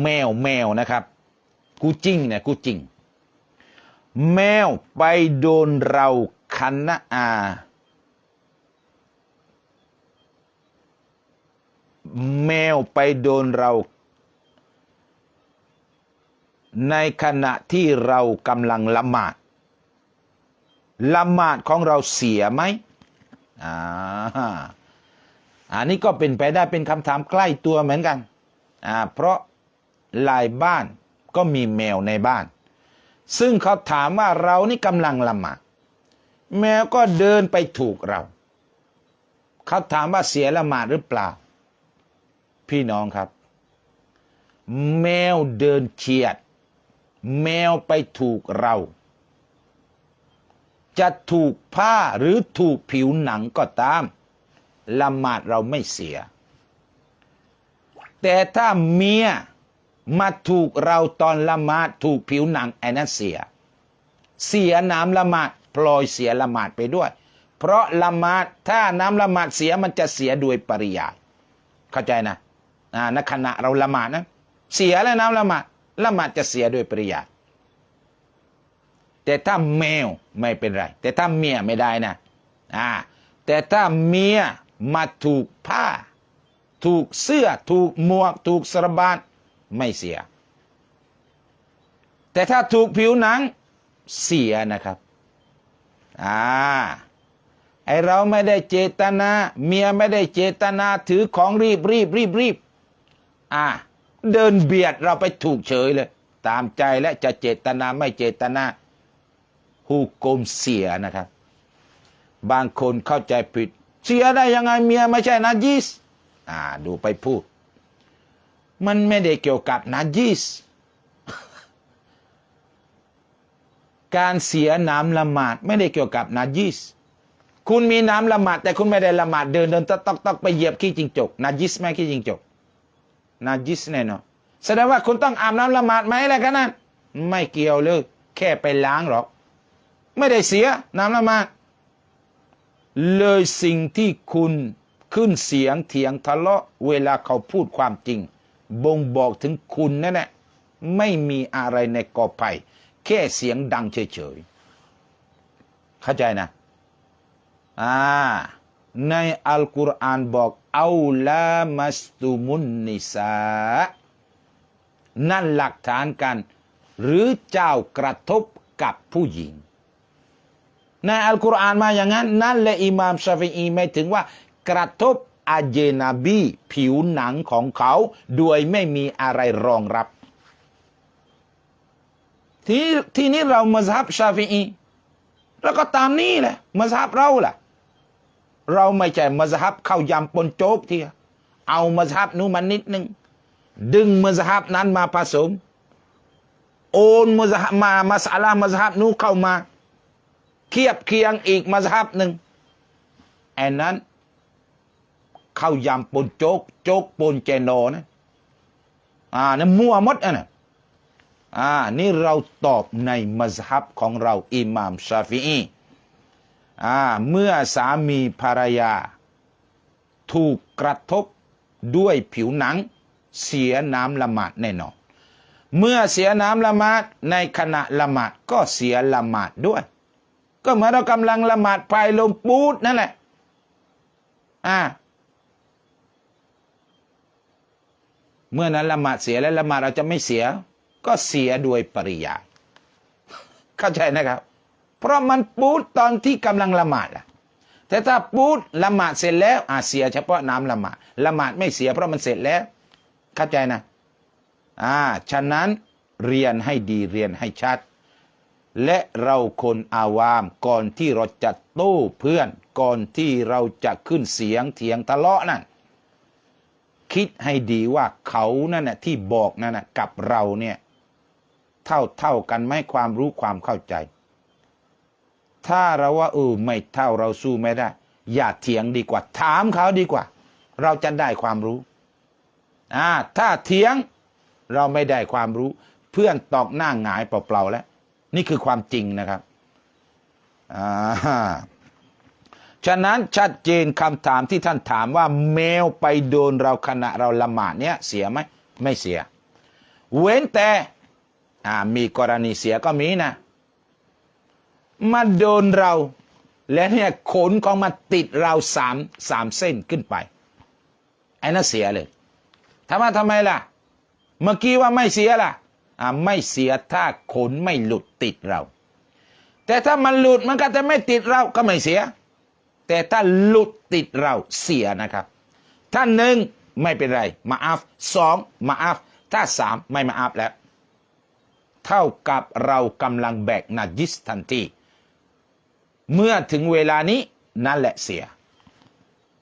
แมวแมวนะครับ กูจริงเนี่ยกูจริง แมวไปโดนเราคันนะอา แมวไปโดนเรา ในขณะที่เรากำลังละหมาดละหมาดของเราเสียไหมอ่าอันนี้ก็เป็นไปได้เป็นคำถามใกล้ตัวเหมือนกัน อ่า เพราะ ลายบ้านก็มีแมวในบ้าน ซึ่งเขาถามว่าเรานี่กำลังละหมาดแมวก็เดินไปถูกเรา เขาถามว่าเสียละหมาดหรือเปล่า พี่น้องครับ แมวเดินเฉียด แมวไปถูกเรา จะถูกผ้าหรือถูกผิวหนังก็ตาม ละหมาดเราไม่เสีย แต่ถ้าเมีย มาถูกเราตอนละหมาดถูกผิวหนังไอ้นั้นเสีย เสียน้ำละหมาดพลอยเสียละหมาดไปด้วย เพราะละหมาดถ้าน้ำละหมาดเสียมันจะเสียโดยปริยายเข้าใจนะอ่าณขณะเราละหมาดนะเสียแล้วน้ำละหมาดละหมาดจะเสียโดยปริยายแต่ถ้าแมวไม่เป็นไร แต่ถ้าเมียไม่ได้นะอ่าแต่ถ้าเมียมาถูกผ้า ถูกเสื้อถูกหมวก ถูกสรบาน ไม่เสีย แต่ถ้าถูกผิวหนังเสียนะครับ อ่า ไอเราไม่ได้เจตนา เมียไม่ได้เจตนาถือของรีบรีบรีบรีบ อ่า เดินเบียดเราไปถูกเฉยเลย ตามใจและจะเจตนาไม่เจตนาหูกลมเสียนะครับ บางคนเข้าใจผิด เสียได้ยังไงเมียไม่ใช่นาจิสอ่า ดูไปพูด มันไม่ได้เกี่ยวกับนาจิส การเสียน้ำละหมาดไม่ได้เกี่ยวกับนาจิส คุณมีน้ำละหมาดแต่คุณไม่ได้ละหมาดเดินเดินตอกตอกตอกไปเหยียบขี้จิงจกนาจิสไหมขี้จิงจกนาจิสแน่นอนแสดงว่าคุณต้องอาบน้ำละหมาดไหมอะไรกันนั่นไม่เกี่ยวเลย แค่ไปล้างหรอก ไม่ได้เสียน้ำละหมาดเลยสิ่งที่คุณขึ้นเสียงเถียงทะเลาะเวลาเขาพูดความจริง บ่งบอกถึงคุณนั่นแหละไม่มีอะไรในกอไผ่แค่เสียงดังเฉยๆเข้าใจนะอ่าในอัลกุรอานบอกเอาลามัสตุมุนนิสา นั่นหลักฐานกัน หรือเจ้ากระทบกับผู้หญิง ในอัลกุรอานมาอย่างนั้น นั่นแหละอิหม่ามชาฟีอีไม่ถึงว่ากระทบ อาเจนาบีผิวหนังของเขาโดยไม่มีอะไรรองรับ ทีทีนี้เรามัซฮับชาฟีอีแล้วก็ตามนี้แหละมัซฮับเราล่ะเราไม่ใช่มัซฮับเข้ายำปนโจ๊กทีเอามัซฮับนู้นมานิดนึง ดึงมัซฮับนั้นมาผสม โอนมัซฮับมามัสาลามัซฮับนู้เข้ามาเทียบเคียงอีกมัซฮับหนึ่งแอนนั้น ข้ายำปนโจ๊กโจ๊กปนเจโนนะอ่านั่นมั่วมดอะนะอ่านี่เราตอบในมัซฮับของเราอิหม่ามชาฟีอีอ่าเมื่อสามีภรรยา ถูกกระทบด้วยผิวหนัง เสียน้ำละหมาดแน่นอนเมื่อเสียน้ำละหมาดในขณะละหมาดก็เสียละหมาดด้วย ก็เหมือนเรากำลังละหมาดภายลมปูดนั่นแหละอ่า เมื่อนั้นละหมาดเสียแล้วละหมาดเราจะไม่เสีย ก็เสียโดยปริยายเข้าใจนะครับ เพราะมันปูดตอนที่กำลังละหมาดอะแต่ถ้าปูดละหมาดเสร็จแล้วอาเสียเฉพาะน้ำละหมาดละหมาดไม่เสียเพราะมันเสร็จแล้ว เข้าใจนะอ่าฉะนั้นเรียนให้ดีเรียนให้ชัด และเราคนอาวามก่อนที่เราจะโต้เพื่อน ก่อนที่เราจะขึ้นเสียงเถียงทะเลาะนั่น คิดให้ดีว่าเขานั่นน่ะที่บอกนั่นนะกับเราเนี่ย เท่าเท่ากันไหมความรู้ความเข้าใจ ถ้าเราว่าเออไม่เท่าเราสู้ไม่ได้ อย่าเถียงดีกว่า ถามเขาดีกว่า เราจะได้ความรู้อ่าถ้าเถียงเราไม่ได้ความรู้ เพื่อนตอกหน้าหงายเปล่าๆแล้ว นี่คือความจริงนะครับอ่า ฉะนั้นชัดเจนคำถามที่ท่านถามว่าแมวไปโดนเราขณะเราละหมาดเนี้ยเสียไหมไม่เสีย เว้นแต่อ่ามีกรณีเสียก็มีนะ มาโดนเราและเนี่ยขนของมาติดเราสามสามเส้นขึ้นไปไอ้นั่นเสียเลยถามว่าทำไมล่ะ เมื่อกี้ว่าไม่เสียล่ะอ่าไม่เสียถ้าขนไม่หลุดติดเรา แต่ถ้ามันหลุดมันก็จะไม่ติดเราก็ไม่เสีย แต่ถ้าหลุดติดเราเสียนะครับ ถ้าหนึ่งไม่เป็นไรมาอัฟสองมาอัฟถ้าสามไม่มาอัฟแล้ว เท่ากับเรากำลังแบกนาจิสทันทีเมื่อถึงเวลานี้นั่นแหละเสีย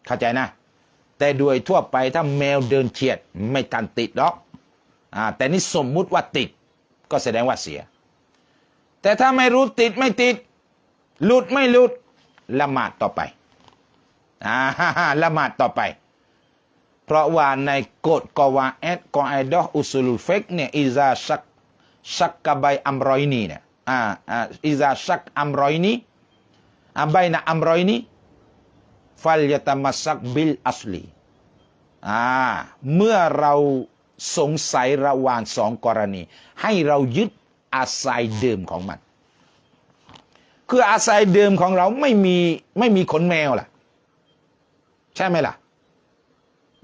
เข้าใจนะ แต่โดยทั่วไปถ้าแมวเดินเฉียดไม่ทันติดหรอกอแต่นี่สมมุติว่าติด ก็แสดงว่าเสีย แต่ถ้าไม่รู้ติดไม่ติด หลุดไม่หลุด ละหมาดต่อไปอ่าละหมาดต่อไป เพราะว่าในกฎกวาเอดกอไอดออุสุลุเฟกเนี่ยอิซาชักชักกะใบอัมรอยนีเนี่ยอ่าอ่าอิซาชักอัมรอยนีอ่าใบนะอัมรอยนีฟัลยตมัสักบิลอัสลีอ่าเมื่อเราสงสัยระหว่างสองกรณี ให้เรายึดอาศัยเดิมของมัน คืออาศัยเดิมของเราไม่มีไม่มีขนแมวล่ะ ใช่ไหมล่ะ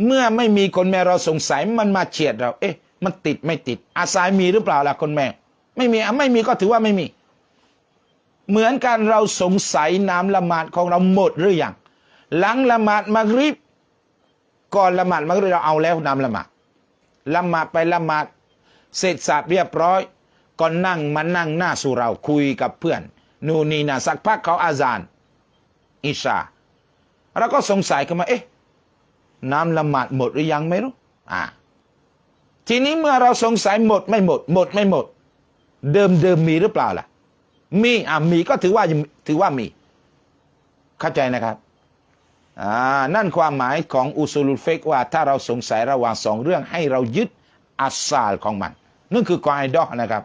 เมื่อไม่มีคนแมวเราสงสัยมันมาเฉียดเรา เอ๊ะ มันติดไม่ติด อาศัยมีหรือเปล่าล่ะคนแมว ไม่มีอะไม่มีก็ถือว่าไม่มี เหมือนกันเราสงสัยน้ำละหมาดของเราหมดหรือยังหลังละหมาดมักริบก่อนละหมาดมักริบเราเอาแล้วน้ำละหมาดละหมาดไปละหมาดเสร็จสับเรียบร้อยก็นั่งมานั่งหน้าสู่เราคุยกับเพื่อน นู่นนี่นะสักพักเขาอาซานอิชาเราก็สงสัยขึ้นมาเอ๊ะน้ำละหมาดหมดหรือยังไม่รู้อ่าทีนี้เมื่อเราสงสัยหมดไม่หมด หมดไม่หมด เดิมเดิมมีหรือเปล่าล่ะ มีอ่ามีก็ถือว่าถือว่ามี เข้าใจนะครับอ่านั่นความหมายของอุซูลุลเฟกว่าถ้าเราสงสัยระหว่างสองเรื่องให้เรายึดอัสซาลของมันนั่นคือกอไอดอนะครับ